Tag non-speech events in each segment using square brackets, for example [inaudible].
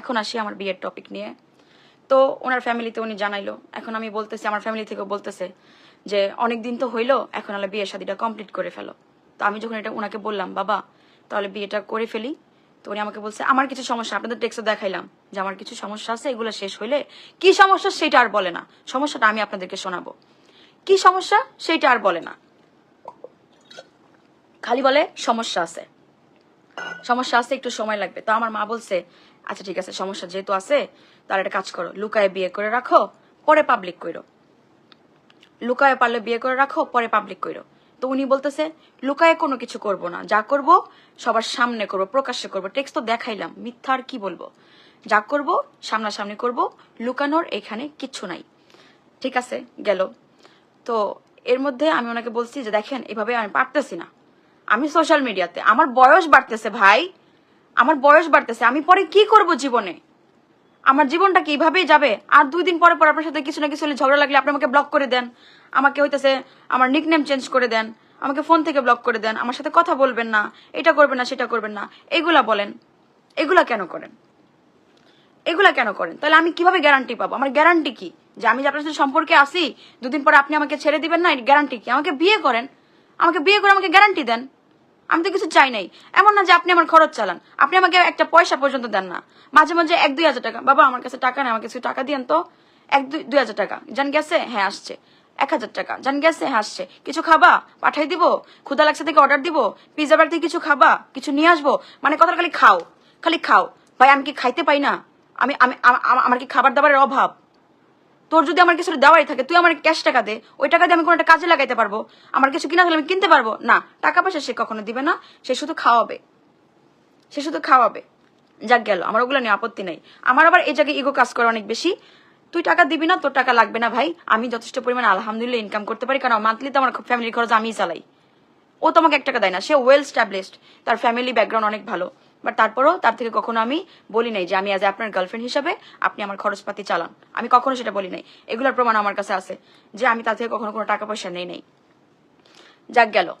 এখন আসি আমার বিয়ের টপিক নিয়ে। তো ওনার ফ্যামিলিতে উনি জানাইলো, এখন আমি বলতেছি, আমার ফ্যামিলি থেকে বলতেছে যে অনেক দিন তো হইল, এখন হলে বিয়ের শাদিটা কমপ্লিট করে ফেলো। তো আমি যখন এটা ওনাকে বললাম, বাবা, তাহলে বিয়েটা করে ফেলি। তো উনি আমাকে বলছে, আমার কিছু সমস্যা, আপনাদের টেক্সটে দেখাইলাম যে আমার কিছু সমস্যা আছে, এগুলো শেষ হইলে কি সমস্যা সেটা আর বলে না। সমস্যাটা আমি আপনাদেরকে শোনাবো। কি সমস্যা সেটা আর বলে না। খালি বলে, সমস্যা আছে। সমস্যা আছে, একটু সময় লাগবে। তো আমার মা বলছে আচ্ছা ঠিক আছে, সমস্যা যেহেতু আছে, তাহলে একটা কাজ করো। লুকায় বিয়ে করে রাখো, পরে পাবলিক করো লুকায় পারলে বিয়ে করে রাখো, পরে পাবলিক করো তো উনি বলতেছে, লুকায় কোনো কিছু করব না। যা করব, সবার সামনে করব, প্রকাশ্যে করব। টেক্সট তো দেখাইলাম, মিথ্যা আর কি বলব? যা করব, সামনাসামনি করব, লুকানোর এখানে কিচ্ছু নাই। ঠিক আছে, গেল। তো এর মধ্যে আমি ওনাকে বলছি যে, দেখেন, এভাবে আমি পারতেছি না। আমি সোশ্যাল মিডিয়াতে আমার বয়স বাড়তেছে ভাই। আমার বয়স বাড়তেছে, আমি পরে কি করব জীবনে? আমার জীবনটা কি এইভাবেই যাবে? আর দুই দিন পরে পর আপনার সাথে কিছু না কিছু হলে ঝগড়া লাগলে আপনি আমাকে ব্লক করে দেন। আমাকে হইতেছে, আমার নিকনেম চেঞ্জ করে দেন। আমাকে ফোন থেকে ব্লক করে দেন। আমার সাথে কথা বলবেন না। এটা করবেন না, সেটা করবেন না। এগুলা বলেন। এগুলা কেন করেন? এগুলা কেন করেন? তাহলে আমি কীভাবে গ্যারান্টি পাবো? আমার গ্যারান্টি কি? যে আমি যে আপনার সাথে সম্পর্কে আসি দুদিন পরে আপনি আমাকে ছেড়ে দিবেন না গ্যারান্টি কি? আমাকে বিয়ে করেন। আমাকে বিয়ে করে আমাকে গ্যারান্টি দেন। আমি তো কিছু চাই নাই। এমন না যে আপনি আমার খরচ চালান। আপনি আমাকে একটা পয়সা পর্যন্ত দেন না। মাঝে মাঝে এক দুই হাজার টাকা। বাবা, আমার কাছে টাকা নেই, আমাকে কিছু টাকা দিয়েন তো। এক দুই দুই হাজার টাকা। জান গেছে? হ্যাঁ আসছে। এক হাজার টাকা। জান গেছে? হ্যাঁ আসছে। কিছু খাবা? পাঠাই দিব? ক্ষুদা লাগছে থেকে অর্ডার দিব? পিজা বার থেকে কিছু খাবা? কিছু নিয়ে আসব? মানে কথা খালি খাও। খালি খাও। ভাই, আমি কি খাইতে পাই না? আমি আমি আম- আম- আমার কি খাবার দাবারের অভাব? তোর যদি আমার কিছু দেওয়াই থাকে, তুই আমার ক্যাশ টাকা দে। ওই টাকা দিয়ে আমি কোনো একটা কাজে লাগাইতে পারব। আমার কিছু কিনা আমি কিনতে পারব। না, টাকা পয়সা সে কখনো দিবে না। সে শুধু খাওয়াবে। সে শুধু খাওয়াবে। যাক গেল, আমার ওগুলো নিয়ে আপত্তি নেই। আমার আবার এই জায়গায় ইগো কাজ করে অনেক বেশি। তুই টাকা দিবি না, তোর টাকা লাগবে না ভাই। আমি যথেষ্ট পরিমাণে আলহামদুলিল্লাহ ইনকাম করতে পারি, কারণ মান্থলি তো আমার ফ্যামিলির খরচ আমিই চালাই। ও তো আমাকে এক টাকা দেয় না, সে ওয়েল স্টাবলিশড তার ফ্যামিলি ব্যাকগ্রাউন্ড অনেক ভালো। বাট তারপরেও তার থেকে কখনো আমি বলি নাই যে আমি আজ আপনার গার্লফ্রেন্ড হিসাবে আপনি আমার খরচপাতি চালান। আমি কখনো সেটা বলি নাই। এগুলোর প্রমাণ আমার কাছে আছে যে আমি তার থেকে কখনো কোনো টাকা পয়সা নেই নেই। যাক গেল।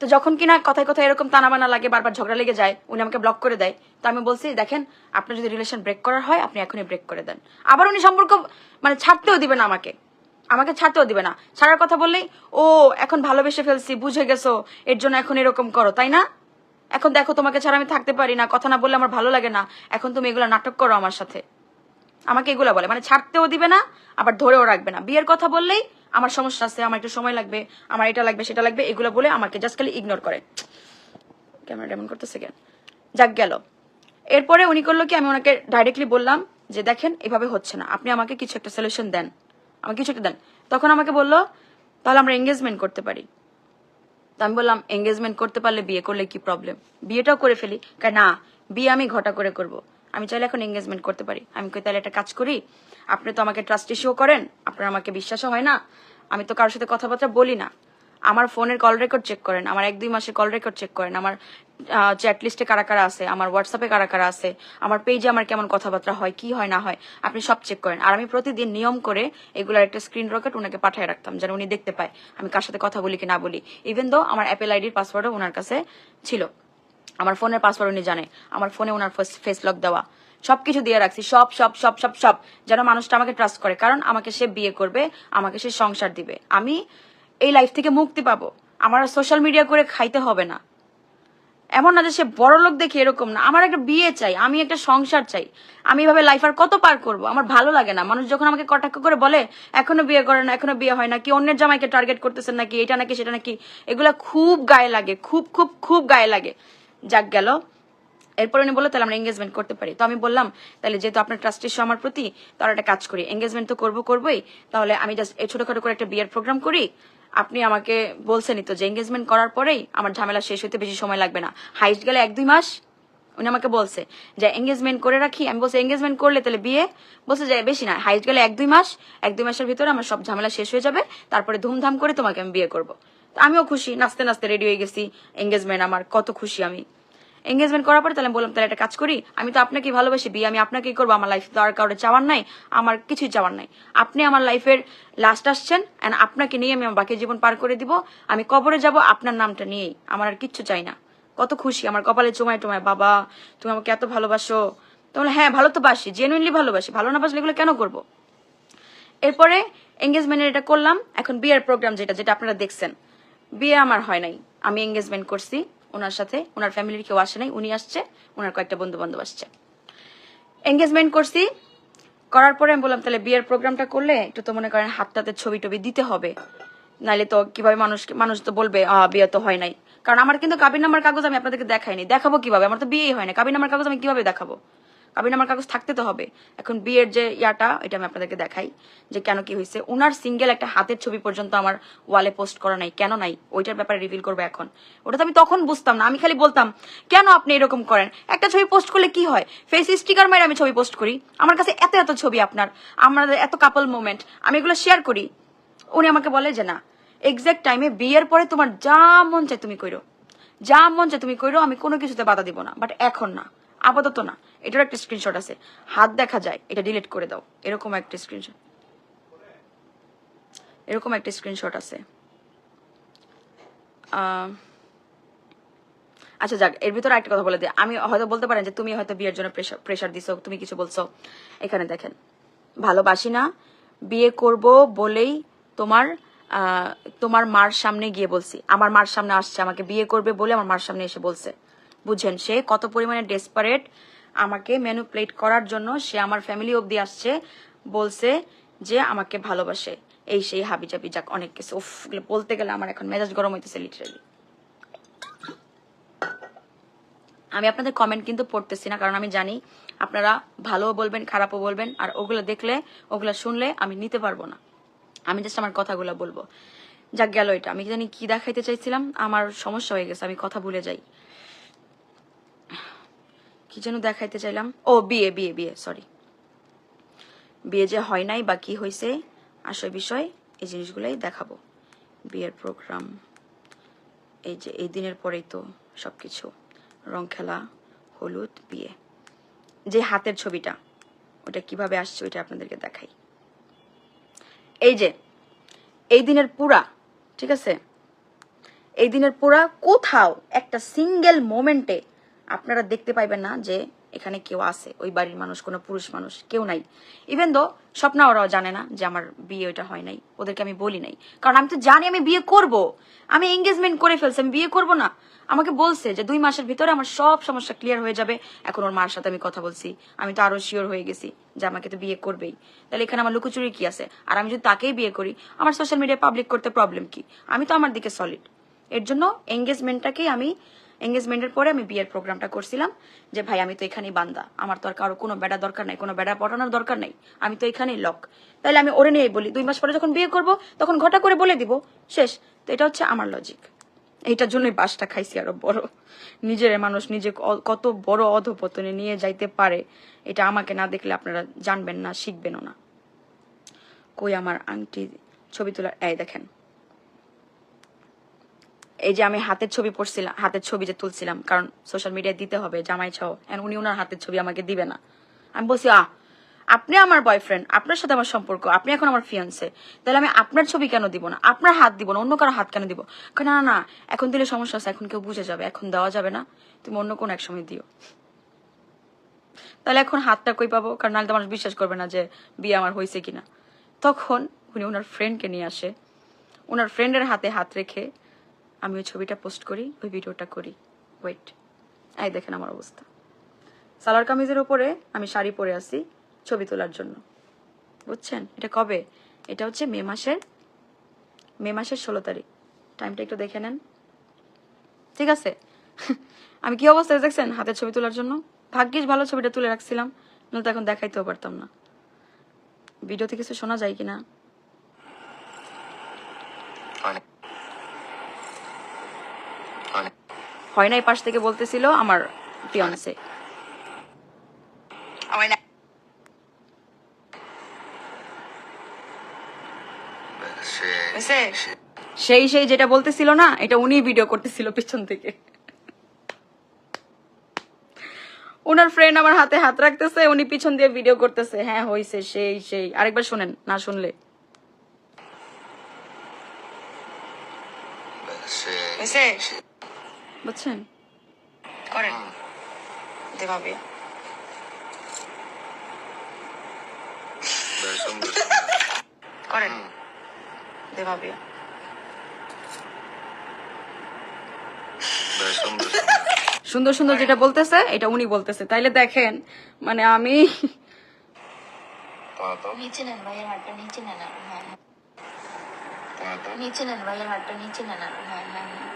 তো যখন কিনা কথায় কথায় এরকম টানাবানা লাগে, বারবার ঝগড়া লেগে যায়, উনি আমাকে ব্লক করে দেয়। তো আমি বলছি, দেখেন, আপনার যদি রিলেশন ব্রেক করার হয়, আপনি এখনই ব্রেক করে দেন। আবার উনি সম্পর্ক মানে ছাড়তেও দিবে না আমাকে। আমাকে ছাড়তেও দিবে না। ছাড়ার কথা বললেই, ও, এখন ভালোবেসে ফেলছি, বুঝে গেছো, এর জন্য এখন এরকম করো। তাই না? এখন দেখো, তোমাকে ছাড়া আমি থাকতে পারি না। কথা না বললে আমার ভালো লাগে না। এখন তুমি এগুলো নাটক করো আমার সাথে। আমাকে এগুলো বলে। মানে ছাড়তেও দিবে না, আবার ধরেও রাখবে না। বিয়ের কথা বললেই আমার সমস্যা আছে, আমার একটু সময় লাগবে, আমার এটা লাগবে, সেটা লাগবে, এগুলো বলে আমাকে জাস্ট খালি ইগনোর করে। ক্যামেরা এমন করতেছে কেন যাক, গেল। এরপরে উনি করল কি, আমি ওনাকে ডাইরেক্টলি বললাম যে, দেখেন, এভাবে হচ্ছে না। আপনি আমাকে কিছু একটা সলিউশন দেন। আমাকে কিছু একটা দেন। তখন আমাকে বলল, তাহলে আমরা এঙ্গেজমেন্ট করতে পারি। তো আমি বললাম এঙ্গেজমেন্ট করতে পারলে বিয়ে করলে কি প্রবলেম বিয়েটাও করে ফেলি। কারণ না, বিয়ে আমি ঘটা করে করব। আমি চাইলে এখন এঙ্গেজমেন্ট করতে পারি। আমি কই, তাহলে একটা কাজ করি। আপনি তো আমাকে ট্রাস্ট ইস্যু করেন। আপনার আমাকে বিশ্বাসও হয় না। আমি তো কারোর সাথে কথাবার্তা বলি না। আমার ফোনের কল রেকর্ড চেক করেন, আমার এক দুই মাসে কল রেকর্ড চেক করেন, আমার চ্যাট লিস্টে কারা কারা আছে, আমার হোয়াটসঅ্যাপে কারা কারা আছে, আমার পেজে আমার কেমন কথাবার্তা হয়, কি হয়, না হয়, আপনি সব চেক করেন। আর আমি প্রতিদিন নিয়ম করে এগুলার একটা স্ক্রিন রকেট ওনাকে পাঠিয়ে রাখতাম, যেন উনি দেখতে পায় আমি কার সাথে কথা বলি কি না বলি। ইভেন দো আমার অ্যাপেল আইডির পাসওয়ার্ডও ওনার কাছে ছিল। আমার ফোনের পাসওয়ার্ড উনি জানে। আমার ফোনে ওনার ফেস লক দেওয়া। সবকিছু দিয়ে রাখছি, সব সব সব সব সব, যেন মানুষটা আমাকে ট্রাস্ট করে। কারণ আমাকে সে বিয়ে করবে, আমাকে সে সংসার দিবে। আমি এই লাইফ থেকে মুক্তি পাবো। আমার সোশ্যাল মিডিয়া করে খাইতে হবে না। এমন না যে সে বড় লোক দেখে এরকম না। আমার একটা বিয়ে চাই, আমি একটা সংসার চাই। আমি এভাবে লাইফ আর কত পার করব? আমার ভালো লাগে না। মানুষ যখন আমাকে কটাক্ষ করে বলে, এখনও বিয়ে করে না, এখনও বিয়ে হয় না, কি অন্যের জামাইকে টার্গেট করতেছেন নাকি? এটা নাকি, সেটা নাকি? এগুলা খুব গায়ে লাগে, খুব খুব খুব গায়ে লাগে। যাক গেল। এরপর উনি বলল, তাহলে আমরা এঙ্গেজমেন্ট করতে পারি। তো আমি বললাম, তাহলে যেহেতু আপনার ট্রাস্ট ইস্যু আমার প্রতি, তাহলে একটা কাজ করি। এঙ্গেজমেন্ট তো করব, করবোই। তাহলে আমি জাস্ট ছোটখাটো করে একটা বিয়ের প্রোগ্রাম করি। আপনি আমাকে বলছেনই তো যে এঙ্গেজমেন্ট করার পরেই আমার ঝামেলা শেষ হতে বেশি সময় লাগবে না। হাইস্ট গেলে এক দুই মাস? উনি আমাকে বলছে যে এঙ্গেজমেন্ট করে রাখি। আমি বলছি এঙ্গেজমেন্ট করলে তাহলে বিয়ে? বলছে যে, বেশি না। হাইস্ট গেলে এক দুই মাস, এক দুই মাসের ভিতরে আমার সব ঝামেলা শেষ হয়ে যাবে। তারপরে ধুমধাম করে তোমাকে আমি বিয়ে করব। আমিও খুশি, নাচতে নাচতে রেডি হয়ে গেছি। এঙ্গেজমেন্ট আমার কত খুশি আমি। এঙ্গেজমেন্ট করার পরে তাহলে বললাম তাহলে একটা কাজ করি আমি তো আপনাকে ভালোবাসি বিয়ে আমি আপনাকেই করব আমার লাইফ তো আর কারোর চাওয়ার নাই আমার কিছুই চাওয়ার নাই। আপনি আমার লাইফের লাস্ট আসছেন অ্যান্ড আপনাকে নিয়ে আমি আমার বাকি জীবন পার করে দিব আমি কবরে যাব আপনার নামটা নিয়েই আমার আর কিচ্ছু চাই না। কত খুশি আমার কপালে চুমায় টুমায় বাবা তুমি আমাকে এত ভালোবাসো। তো বললাম, হ্যাঁ ভালো তো বাসি জেনুইনলি ভালোবাসি ভালো না বাসলে এগুলো কেন করব? এরপরে এঙ্গেজমেন্টের এটা করলাম এখন বিয়ের প্রোগ্রাম যেটা যেটা আপনারা দেখছেন বিয়ে আমার হয় নাই আমি এঙ্গেজমেন্ট করছি। ওনার সাথে, ওনার ফ্যামিলির কেউ আসে নাই, উনি আসছে, ওনার কয়েকটা বন্ধু বান্ধব আসছে। এঙ্গেজমেন্ট করছি, করার পরে আমি বললাম, তাহলে বিয়ের প্রোগ্রামটা করলে একটু তো মনে করেন হাতটাতে ছবি টবি দিতে হবে। নাহলে তো কীভাবে মানুষ মানুষ তো বলবে বিয়ে তো হয় নাই। কারণ আমার কিন্তু কাবিন নামার কাগজ আমি আপনাদেরকে দেখাইনি। দেখাবো কীভাবে? আমার তো বিয়েই হয় না কাবিন নামার কাগজ আমি কীভাবে দেখাবো? কাবির নামার কাগজ থাকতে তো হবে। এখন বিয়ের যে ইয়াটা, এটা আমি আপনাদেরকে দেখাই যে কেন কি হয়েছে। ওনার সিঙ্গেল একটা হাতের ছবি পর্যন্ত আমার ওয়ালে পোস্ট করা নাই। কেন নাই? ওইটার ব্যাপারে রিভিল করব এখন। ওটা তো আমি তখন বুঝতাম না। আমি খালি বলতাম, কেন আপনি এরকম করেন? একটা ছবি পোস্ট করলে কি হয়? ফেস স্টিকার মারে আমি ছবি পোস্ট করি। আমার কাছে এত এত ছবি আপনার। আমাদের এত কাপল মোমেন্ট আমি এগুলো শেয়ার করি। উনি আমাকে বলে যে, না এক্সাক্ট টাইমে বিয়ের পরে তোমার যা মন চায় তুমি কইরো। যা মন চায় তুমি কইরো, আমি কোনো কিছুতে বাধা দিব না। বাট এখন না। আপাতত না এটার একটা স্ক্রিনশট আছে। হাত দেখা যায়, এটা ডিলিট করে দাও। এরকম একটা স্ক্রিনশট এরকম একটা স্ক্রিনশট আছে। আচ্ছা যাক, এর ভিতরে একটা কথা বলে দিই। আমি হয়তো বলতে পারেন যে তুমি হয়তো বিয়ের জন্য প্রেশার দিছো, তুমি কিছু বলছো। এখানে দেখেন, ভালোবাসি না, বিয়ে করব বলেই তোমার তোমার মার সামনে গিয়ে বলছি। আমার মার সামনে আসছে, আমাকে বিয়ে করবে বলে আমার মার সামনে এসে বলছে। বুঝছেন সে কত পরিমাণে ডেসপারেট আমাকে ম্যানুপ্লেট করার জন্য সে আমার ফ্যামিলি অবধি আসছে, বলছে যে আমাকে ভালোবাসে। এই সেই হাবি জাবি যাক অনেক কিছু। বলতে গেলে আমার এখন মেজাজ গরম হইতেছে লিটারালি আমি আপনাদের কমেন্ট কিন্তু পড়তেছি না, কারণ আমি জানি আপনারা ভালোও বলবেন, খারাপও বলবেন, আর ওগুলো দেখলে, ওগুলো শুনলে আমি নিতে পারব না। আমি জাস্ট আমার কথাগুলো বলব। যাক গেল এটা। আমি জানি কি দেখাইতে চাইছিলাম, আমার সমস্যা হয়ে গেছে, আমি কথা ভুলে যাই। কি যেন দেখাইতে চাইলাম? ও, বিয়ে বিয়ে বিয়ে সরি বিয়ে যে হয় নাই বা কি হয়েছে আসল বিষয়, এই জিনিসগুলাই দেখাবো। বিয়ের প্রোগ্রাম এই যে এই দিনের পরেই তো সবকিছু। রং খেলা, হলুদ, বিয়ে। যে হাতের ছবিটা, ওটা কীভাবে আসছে ওইটা আপনাদেরকে দেখাই। এই যে, এই দিনের পুরা, ঠিক আছে? এই দিনের পুরা কোথাও একটা সিঙ্গেল মোমেন্টে আপনারা দেখতে পাইবেন না যে এখানে কেউ আছে, ওই বাড়ির মানুষ, কোনো পুরুষ মানুষ, কেউ নাই। ইভেন দো স্বপ্না ওরাও জানে না যে আমার বিয়ে ওইটা হয় নাই, ওদেরকে আমি বলি নাই। কারণ আমি তো জানি আমি বিয়ে করব। আমি এঙ্গেজমেন্ট করে ফেলছি, আমি বিয়ে করব না। আমাকে বলছে যে দুই মাসের ভিতরে আমার সব সমস্যা ক্লিয়ার হয়ে যাবে। এখন ওর মার সাথে আমি কথা বলছি। আমি তো আরও শিওর হয়ে গেছি যে আমাকে তো বিয়ে করবেই। তাহলে এখানে আমার লুকোচুরি কি আছে? আর আমি যদি তাকেই বিয়ে করি, আমার সোশ্যাল মিডিয়ায় পাবলিক করতে প্রবলেম কি? আমি তো আমার দিকে সলিড এর জন্য এঙ্গেজমেন্টটাকেই আমি এঙ্গেজমেন্টের পরে আমি বিয়ের প্রোগ্রামটা করছিলাম, যে ভাই আমি তো এখানেই বান্দা, আমার তো আর কারও কোনো বেড়া দরকার নাই, কোনো বেড়া পটানোর দরকার নাই, আমি তো এখানেই লক তাহলে আমি ওরে নিয়েই বলি, দুই মাস পরে যখন বিয়ে করব, তখন ঘটা করে বলে দিব, শেষ, তো এটা হচ্ছে আমার লজিক এইটার জন্যই বাসটা খাইছি আরও বড়। নিজের মানুষ নিজে কত বড় অধপতনে নিয়ে যাইতে পারে, এটা আমাকে না দেখলে আপনারা জানবেন না, শিখবেনও না। কই আমার আংটি ছবি তোলার, এই দেখেন এই যে আমি হাতের ছবি পড়ছিলাম হাতের ছবি যে তুলছিলাম, কারণ সোশ্যাল মিডিয়ায় দিতে হবে, জামাই ছাও। এন্ড উনি ওনার হাতের ছবি আমাকে দিবে না। আমি বলছি আ আপনি আমার বয়ফ্রেন্ড আপনার সাথে আমার সম্পর্ক, আপনি এখন আমার ফিয়ান্সে তাহলে আমি আপনার ছবি কেন দিব না? আপনার হাত দিব না, অন্য কারও হাত কেন দিব? না না এখন দিলে সমস্যা আছে, এখন কেউ বুঝে যাবে, এখন দেওয়া যাবে না, তুমি অন্য কোন এক সময় দিও। তাহলে এখন হাতটা কই পাবো? কারণ নাহলে তো মানুষ বিশ্বাস করবে না যে বিয়ে আমার হয়েছে কিনা। তখন উনি ওনার ফ্রেন্ডকে নিয়ে আসে। ওনার ফ্রেন্ডের হাতে হাত রেখে আমি ওই ছবিটা পোস্ট করি, ওই ভিডিওটা করি। ওয়েট এই দেখেন আমার অবস্থা। সালোয়ার কামিজের উপরে আমি শাড়ি পরে আছি ছবি তোলার জন্য। বুঝছেন? এটা কবে? এটা হচ্ছে মে মাসের মে মাসের ষোলো তারিখ। টাইমটা একটু দেখে নেন। ঠিক আছে? [laughs] আমি কি অবস্থায় দেখছেন? হাতের ছবি তোলার জন্য। ভাগ্যিস ভালো ছবিটা তুলে রাখছিলাম নাহলে তো এখন দেখাইতেও পারতাম না। ভিডিওতে কিছু শোনা যায় কিনা অনেক অনেক হয় নাই পাশ থেকে বলতেছিল আমার ফিয়ান্সে আমার না সে সে- সেই সেই যেটা বলতেছিল না এটা উনি ভিডিও করতেছিল পিছন থেকে। ওনার ফ্রেন্ড আমার হাতে হাত রাখতেছে উনি পিছন দিয়ে ভিডিও করতেছে। হ্যাঁ হইছে সেই সেই। আরেকবার শুনেন না শুনলে। সে সে বুঝছেন? করেন। দেবা করেন। দেবা সুন্দর সুন্দর যেটা বলতেছে এটা উনি বলতেছে। তাইলে দেখেন মানে আমি নিচে নেন ভাইয়ের হাতটা নিচে নেন হ্যাঁ। নিচে নেন ভাইয়ের হাতটা নিচে নেন হ্যাঁ হ্যাঁ।, হ্যাঁ।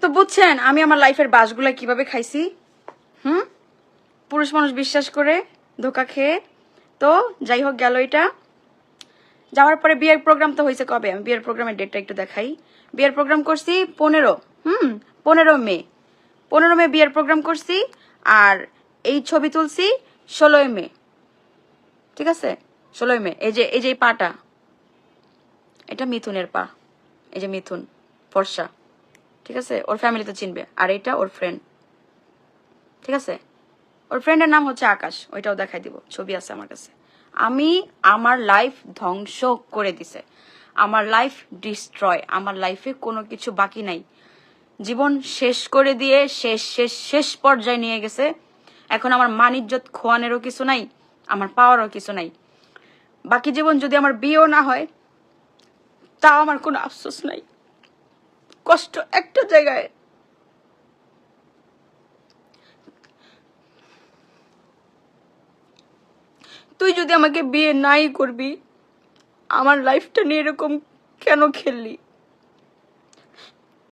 তো বুঝছেন, আমি আমার লাইফের বাসগুলা কীভাবে খাইছি? হুম? পুরুষ মানুষ বিশ্বাস করে, ধোকা খেয়ে। তো যাই হোক, গেল এটা। যাওয়ার পরে বিয়ের প্রোগ্রাম তো হয়েছে কবে? আমি বিয়ের প্রোগ্রামের ডেটটা একটু দেখাই। বিয়ের প্রোগ্রাম করছি পনেরো, হুম? পনেরো মে। পনেরো মে বিয়ের প্রোগ্রাম করছি, আর এই ছবি তুলছি ষোলোই মে। ঠিক আছে? ষোলোই মে। এই যে এই যে পাটা। এটা মিথুনের পা। এই যে মিথুন, ফর্সা, ঠিক আছে? ওর ফ্যামিলি তো চিনবে। আর এটা ওর ফ্রেন্ড ঠিক আছে? ওর ফ্রেন্ডের নাম হচ্ছে আকাশ, ওইটাও দেখাই দিব, ছবি আছে আমার কাছে। আমি, আমার লাইফ ধ্বংস করে দিছে। আমার লাইফ ডিস্ট্রয় আমার লাইফে কোনো কিছু বাকি নাই। জীবন শেষ করে দিয়ে, শেষ শেষ শেষ পর্যায়ে নিয়ে গেছে। এখন আমার মানিজ্যত খোয়ানেরও কিছু নাই, আমার পাওয়ারও কিছু নাই। বাকি জীবন যদি আমার বিয়েও না হয় তাও আমার কোনো আফসোস নাই। কষ্ট একটা জায়গায়। তুই যদি আমাকে বিয়ে নাই করবি, আমার লাইফটা নিয়ে এরকম কেন খেললি?